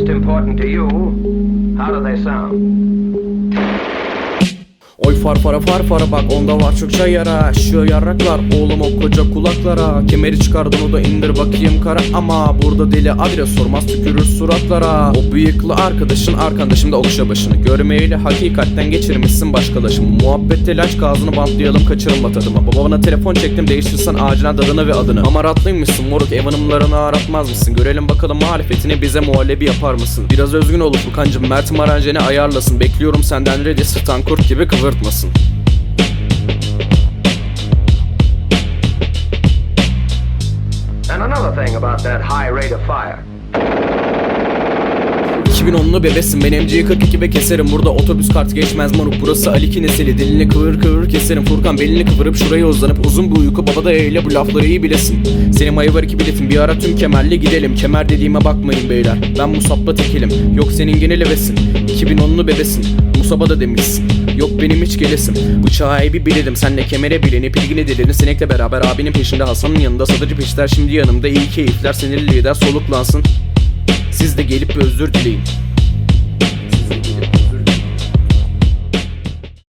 most important to you, how do they sound? Oy far fara far fara bak onda var çokça yara. Şu yarraklar oğlum o koca kulaklara. Kemeri çıkardın o da indir bakayım kara. Ama burada deli adres sormaz tükürür suratlara. O bıyıklı arkadaşın arkadaşım da okşa başını. Görmeyle hakikatten geçirmişsin başkalaşımı Muhabbet telaş ağzını bantlayalım kaçırma tadıma Babana telefon çektim değiştirsen acilen adını ve adını. Ama rahatlıymışsın moruk ev hanımlarını aratmaz mısın Görelim bakalım muhalefetini bize muhallebi yapar mısın? Biraz özgün ol Furkancım Mert'im aranjeni ayarlasın. Bekliyorum senden ready stan kurt gibi kıvırtmasın And another thing about that high rate of fire. 2010'lu bebesin ben MC'yi 42 ve keserim. Burada otobüs kart geçmez moruk Burası Ali Kineseli Dilini kıvır kıvır keserim. Furkan belini kıvırıp şuraya uzanıp Uzun bir uyku. Baba da eyle bu lafları iyi bilesin. Senin ayı var iki biletin bir ara tüm kemerli gidelim. Kemer dediğime bakmayın beyler. Ben Musab'la tekilim. Yok senin gene levesin. 2010'lu bebesin. Musab'a da demişsin Yok benim hiç gelesim. Bıçağı bir biledim. Senle kemere bileni pilgini dilerini Sinekle beraber abinin peşinde Hasan'ın yanında Satıcı peşler. Şimdi yanımda iyi keyifler Sinirli lider soluklansın. Siz de gelip özür dileyin